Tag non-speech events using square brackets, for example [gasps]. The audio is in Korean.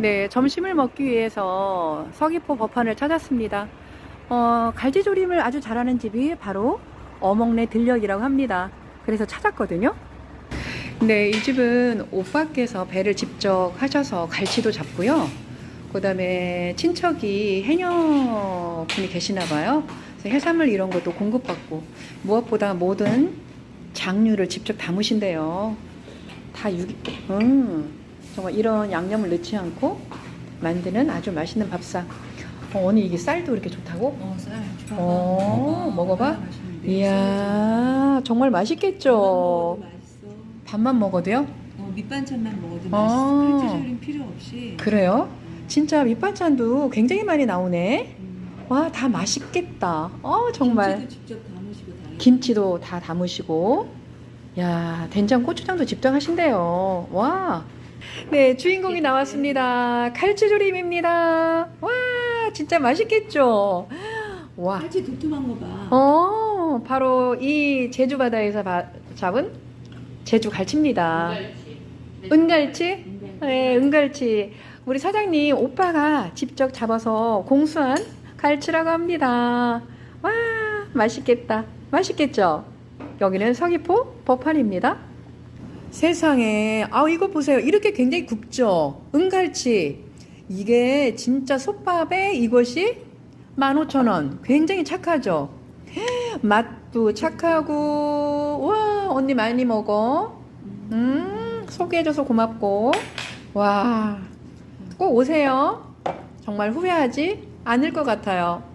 네, 점심을 먹기 위해서 서귀포 법한을 찾았습니다. 어, 갈치조림을 아주 잘하는 집이 바로 어목내 들녘이라고 합니다. 그래서 찾았거든요. 네, 이 집은 오빠께서 배를 직접 하셔서 갈치도 잡고요. 그 다음에 친척이 해녀 분이 계시나 봐요. 그래서 해산물 이런 것도 공급받고 무엇보다 모든 장류를 직접 담으신대요. 다 유, 음, 정말 이런 양념을 넣지 않고 만드는 아주 맛있는 밥상. 어, 언니 이게 쌀도 이렇게 좋다고? 어, 쌀. 어, 먹어봐. 얼마나 맛있는데. 이야, 정말 맛있겠죠? 맛있어. 밥만 먹어도요? 어, 밑반찬만 먹어도 아. 맛있어. 칼치조림 필요 없이. 그래요? 진짜 밑반찬도 굉장히 많이 나오네. 음. 와, 다 맛있겠다. 어, 정말. 김치도 직접 담으시고 다. 김치도 다 담으시고. 야, 된장, 고추장도 직접 하신대요. 와. 네, 주인공이 나왔습니다. 칼치조림입니다. 와, 진짜 맛있겠죠? 와. 칼치 두툼한 거 봐. 어, 바로 이 제주 바다에서 바- 잡은 제주 갈치입니다. 은갈치? 네, 은갈치. 우리 사장님 오빠가 직접 잡아서 공수한 갈치라고 합니다. 와, 맛있겠다. 맛있겠죠? 여기는 서귀포 버팔입니다. 세상에, 아, 이거 보세요. 이렇게 굉장히 굵죠? 은갈치. 이게 진짜 솥밥에 이것이 15,000원. 굉장히 착하죠? [gasps] 맛도 착하고, 와, 언니 많이 먹어. 음, 소개해줘서 고맙고. 와, 꼭 오세요. 정말 후회하지 않을 것 같아요.